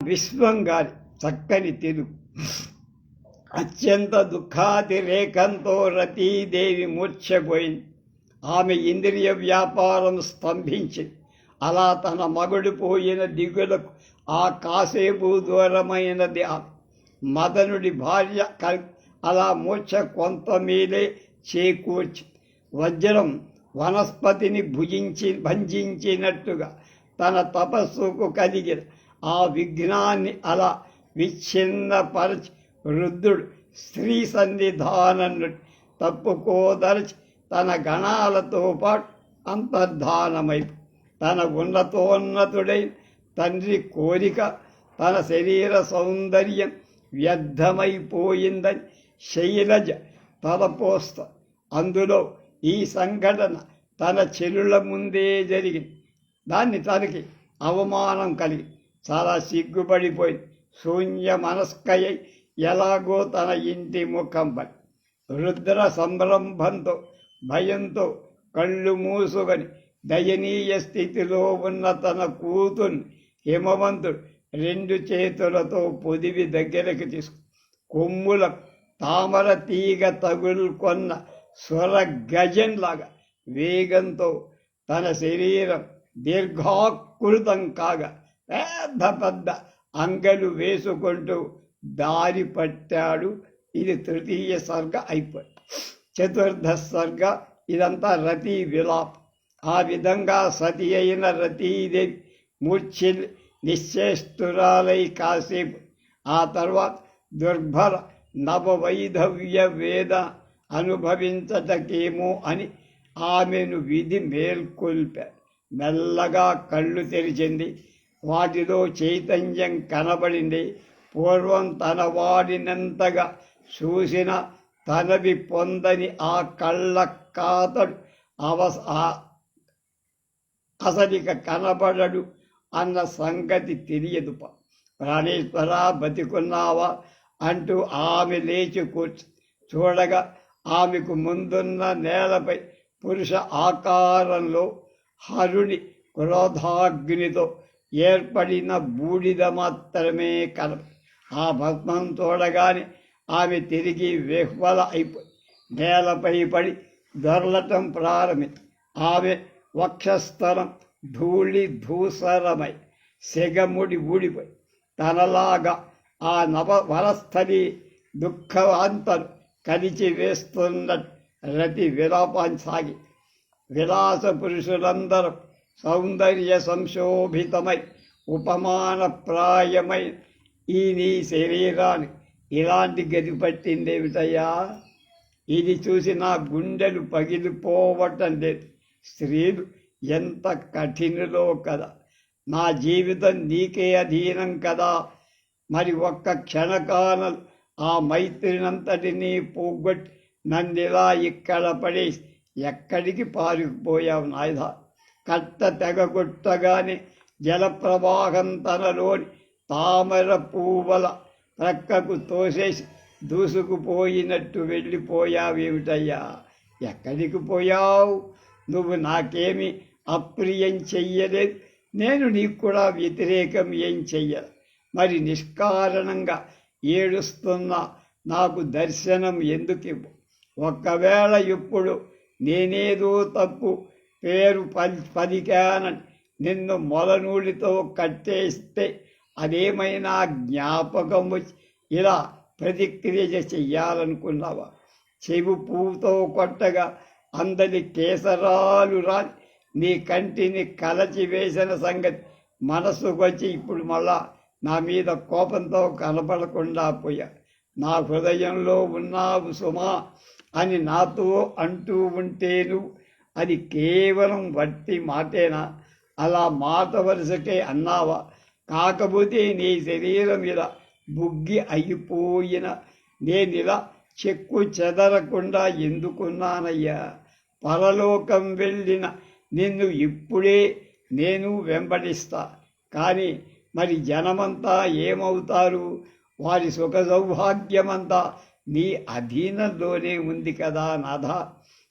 విశ్వం గారి చక్కని తెలుగు అత్యంత దుఃఖాతిరేకంతో రతీదేవి మూర్ఛపోయింది ఆమె ఇంద్రియ వ్యాపారం స్తంభించింది అలా తన మగుడు పోయిన దిగులకు ఆ కాసేపు దూరమైనది ఆమె మదనుడి భార్య కల్ అలా మూర్ఛ కొంత మీదే చేకూర్చి వజ్రం వనస్పతిని భుజించి భంజించినట్టుగా తన తపస్సుకు కలిగిన ఆ విఘ్నాన్ని అలా విచ్ఛిన్నపరచి రుద్రుడు స్త్రీ సన్నిధానను తప్పుకోదరచి తన గణాలతో పాటు అంతర్ధానమై తన ఉన్నతోన్నతుడై తండ్రి కోరిక తన శరీర సౌందర్యం వ్యర్థమైపోయిందని శైలజ తలపోస్త. అందులో ఈ సంఘటన తన చెల్లుల ముందే జరిగింది. దాన్ని తనకి అవమానం కలిగి చాలా సిగ్గుపడిపోయి శూన్య మనస్కయ్య ఎలాగో తన ఇంటి ముఖంపై రుద్ర సంరంభంతో భయంతో కళ్ళు మూసుకొని దయనీయ స్థితిలో ఉన్న తన కూతుర్ని హిమవంతుడు రెండు చేతులతో పొదివి దగ్గరికి తీసుకు కొమ్ముల తామర తీగ తగులుకొన్న స్వర గజన్లాగా వేగంతో తన శరీరం దీర్ఘాకృతం కాగా పెద్ద పెద్ద అంగలు వేసుకుంటూ దారి పట్టాడు. ఇది తృతీయ సర్గ అయిపోయి. చతుర్థ సర్గ ఇదంతా రతి విలాప్. ఆ విధంగా సతి అయిన రతీదేవి మూర్ఛి నిశ్చేష్టురాలై కాసేపు. ఆ తర్వాత దుర్భర నవవైధవ్య వేద అనుభవించటకేమో అని ఆమెను విధి మేల్కొల్పారు. మెల్లగా కళ్ళు తెరిచింది. వాటిలో చైతన్యం కనబడింది పూర్వం తన వాడినంతగా చూసిన తనవి పొందని ఆ కళ్ళ కాతడు అవస ఆ- అసలిక కనబడడు అన్న సంగతి తెలియదు ప. ప్రాణేశ్వర బతికున్నావా అంటూ ఆమె లేచి కూర్చు చూడగా ఆమెకు ముందున్న నేలపై పురుష ఆకారంలో హరుని క్రోధాగ్నితో ఏర్పడిన బూడిద మాత్రమే కన ఆ భస్మం చూడగానే ఆమె తిరిగి విహ్వల అయిపోయి నేలపై పడి దొరలటం ప్రారంభి ఆమె వక్షస్థలం ధూళి ధూసరమై సెగముడి ఊడిపోయి తనలాగా ఆ నవ వరస్థలి దుఃఖవాంతను కలిచి వేస్తున్న రతి విలాపాన్ని సాగి. విలాస పురుషులందరూ సౌందర్య సంశోభితమై ఉపమానప్రాయమై ఈ నీ శరీరాన్ని ఇలాంటి గది పట్టిందేమిటయ్యా? ఇది చూసి నా గుండెలు పగిలిపోవటం లేదు. స్త్రీలు ఎంత కఠినలో కదా! నా జీవితం నీకే అధీనం కదా! మరి ఒక్క క్షణకాలం ఆ మైత్రినంతటినీ పోగొట్టి నన్నిలా ఇక్కడ పడేసి ఎక్కడికి పారిపోయావు నాయన? కట్ట తెగగొట్టగానే జలప్రవాహం తనలోని తామర పువ్వుల ప్రక్కకు తోసేసి దూసుకుపోయినట్టు వెళ్ళిపోయావేమిటయ్యా? ఎక్కడికి పోయావు? నువ్వు నాకేమి అప్రియం చెయ్యలేదు. నేను నీకు కూడా వ్యతిరేకం ఏం చెయ్య? మరి నిష్కారణంగా ఏడుస్తున్న నాకు దర్శనం ఎందుకు ఒకవేళ ఇప్పుడు నేనేదో తప్పు పేరు పది పలికానని నిన్ను మొలనూలితో కట్టేస్తే అదేమైనా జ్ఞాపకం వచ్చి ఇలా ప్రతిక్రియ చెయ్యాలనుకున్నావా చెవి పువ్వుతో కొట్టగా అందరి కేసరాలు రాని నీ కంటిని కలచి వేసిన సంగతి మనసుకొచ్చి ఇప్పుడు మళ్ళా నా మీద కోపంతో కనపడకుండా పోయా. నా హృదయంలో ఉన్నావు సుమా అని నాతో అంటూ ఉంటేను అది కేవలం వట్టి మాటేనా? అలా మాట వరుసకే అన్నావా? కాకపోతే నీ శరీరం ఇలా బుగ్గి అయిపోయిన నేనిలా చెక్కు చెదరకుండా ఎందుకున్నానయ్యా? పరలోకం వెళ్ళిన నిన్ను ఇప్పుడే నేను వెంబడిస్తా. కానీ మరి జనమంతా ఏమవుతారు? వారి సుఖ సౌభాగ్యమంతా నీ అధీనంలోనే ఉంది కదా నాథ.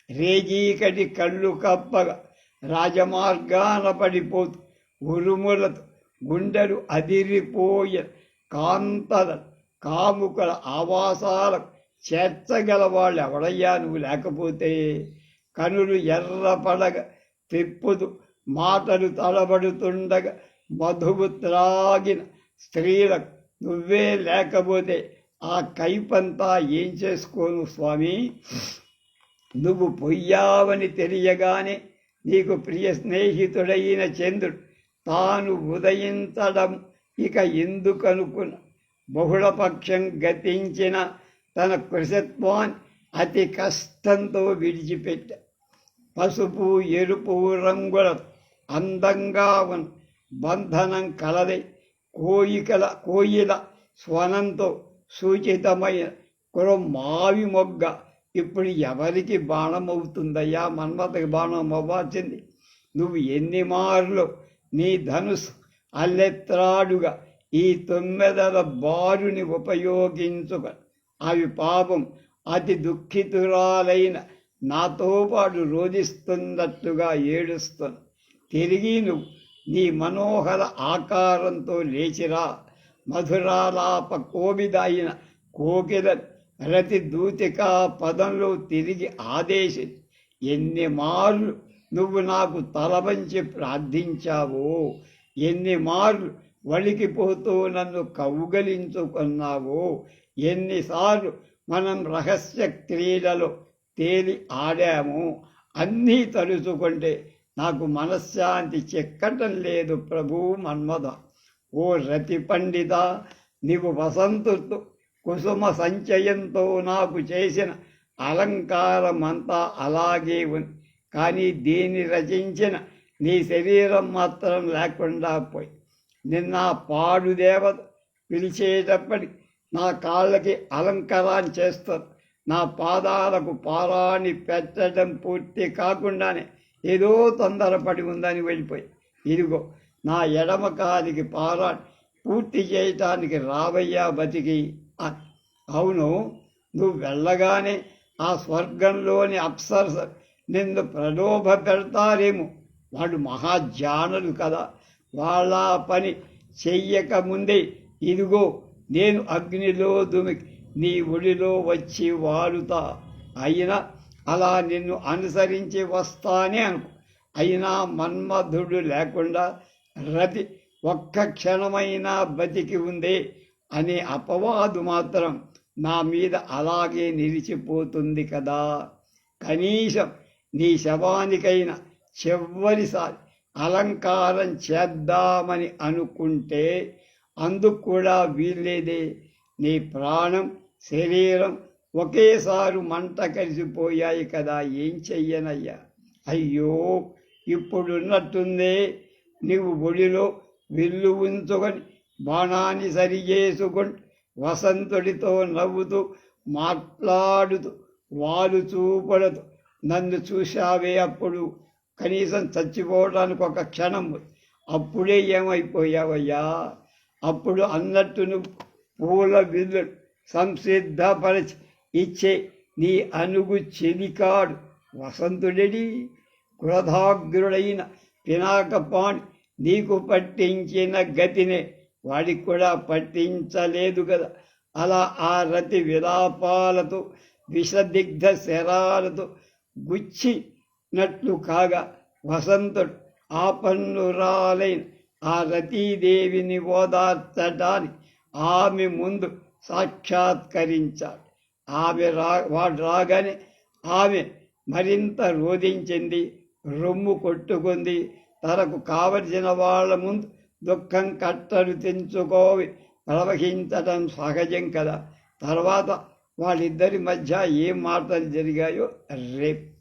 రేగీకటి కళ్ళు కప్పగా రాజమార్గాన పడిపోతూ ఉరుములతో గుండెలు అదిరిపోయ కాంతల కాముకల ఆవాసాలకు చేర్చగల వాళ్ళు ఎవడయ్యా నువ్వు లేకపోతే? కనులు ఎర్రపడగ తిప్పుదు మాటలు తడబడుతుండగా మధువు త్రాగిన స్త్రీలకు నువ్వే లేకపోతే ఆ కైపంతా ఏం చేసుకోను స్వామి? నువ్వు పొయ్యావని తెలియగానే నీకు ప్రియ స్నేహితుడైన చంద్రుడు తాను ఉదయించడం ఇక ఎందుకనుకున్న? బహుళపక్షం గతించిన తన కృషత్వాన్ని అతి కష్టంతో విడిచిపెట్ట. పసుపు ఎరుపు రంగుల అందంగా ఉన్న బంధనం కలది. కోయికల కోయిల స్వనంతో సూచితమైన కురం మావి మొగ్గ ఇప్పుడు ఎవరికి బాణం అవుతుందయ్యా? మన్మతకి బాణం అవ్వాల్సింది. నువ్వు ఎన్ని మార్లు నీ ధనుసు అల్లెత్రాడుగా ఈ తొమ్మిదల బారుని ఉపయోగించుక అవి పాపం అతి దుఃఖితురాలైన నాతో పాటు రోధిస్తున్నట్టుగా ఏడుస్తున్నా తిరిగి నువ్వు నీ మనోహర ఆకారంతో లేచిరా. మధురాలాప కోవిదైన కోకిల రతి దూతిక పదంలో తిరిగి ఆదేశి ఎన్ని మార్లు నువ్వు నాకు తలవంచి ప్రార్థించావో ఎన్ని మార్లు వణికిపోతూ నన్ను కౌగలించుకున్నావో ఎన్నిసార్లు మనం రహస్య క్రీడలో తేలి ఆడాము అన్నీ తలుచుకుంటే నాకు మనశ్శాంతి చెక్కటం లేదు ప్రభు మన్మద. ఓ రతి పండిత నీవు వసంతుతో కుసుమ సంచయంతో నాకు చేసిన అలంకారమంతా అలాగే ఉంది కానీ దీన్ని రచించిన నీ శరీరం మాత్రం లేకుండా పోయి. నిన్న పాడు దేవత పిలిచేటప్పటి నా కాళ్ళకి అలంకారాన్ని చేస్తారు. నా పాదాలకు పారాన్ని పెట్టడం పూర్తి కాకుండానే ఏదో తొందరపడి ఉందని వెళ్ళిపోయి. ఇదిగో నా ఎడమ కాలికి పారా పూర్తి చేయటానికి రావయ్యా బతికి. అవును నువ్వు వెళ్ళగానే ఆ స్వర్గంలోని అప్సర్స్ నిన్ను ప్రలోభ పెడతారేమో. వాళ్ళు మహాజ్ఞానులు కదా. వాళ్ళ పని చెయ్యకముందే ఇదిగో నేను అగ్నిలో దుమి నీ ఒడిలో వచ్చి వాడుతా. అయినా అలా నిన్ను అనుసరించి వస్తానే అనుకో. అయినా మన్మధుడు లేకుండా రతి ఒక్క క్షణమైనా బతికి ఉందే. అనే అపవాదు మాత్రం నా మీద అలాగే నిలిచిపోతుంది కదా. కనీసం నీ శవానికైనా చివరిసారి అలంకారం చేద్దామని అనుకుంటే అందుకు కూడా వీల్లేదే. నీ ప్రాణం శరీరం ఒకేసారి మంట కలిసిపోయాయి కదా. ఏం చెయ్యనయ్యా? అయ్యో ఇప్పుడున్నట్టుందే. నీవు ఒడిలో విల్లు ఉంచుకొని బాణాన్ని సరిచేసుకొని వసంతుడితో నవ్వుతూ మాట్లాడుతూ వాలు చూపడదు నన్ను చూశావే అప్పుడు? కనీసం చచ్చిపోవడానికి ఒక క్షణం అప్పుడే ఏమైపోయావయ్యా? అప్పుడు అన్నట్టును పూల విల్లు సంసిద్ధపరచి ఇచ్చే నీ అనుగు చెలికాడు వసంతుడెడి. క్రోధాగ్రుడైన పినాకపాణి నీకు పట్టించిన గతినే వాడికి కూడా పట్టించలేదు కదా. అలా ఆ రతి విలాపాలతో విషదిగ్ధ శరాలతో గుచ్చినట్లు కాగా వసంతుడు ఆపన్నురాలైన ఆ రతీదేవిని ఓదార్చడానికి ఆమె ముందు సాక్షాత్కరించాడు. ఆమె రా వాడు రాగానే ఆమె మరింత రోధించింది రొమ్ము కొట్టుకుంది తనకు కావలసిన వాళ్ళ ముందు దుఃఖం కట్టలు తెంచుకోవి ప్రవహించడం సహజం కదా తర్వాత వాళ్ళిద్దరి మధ్య ఏం మాటలు జరిగాయో రేపు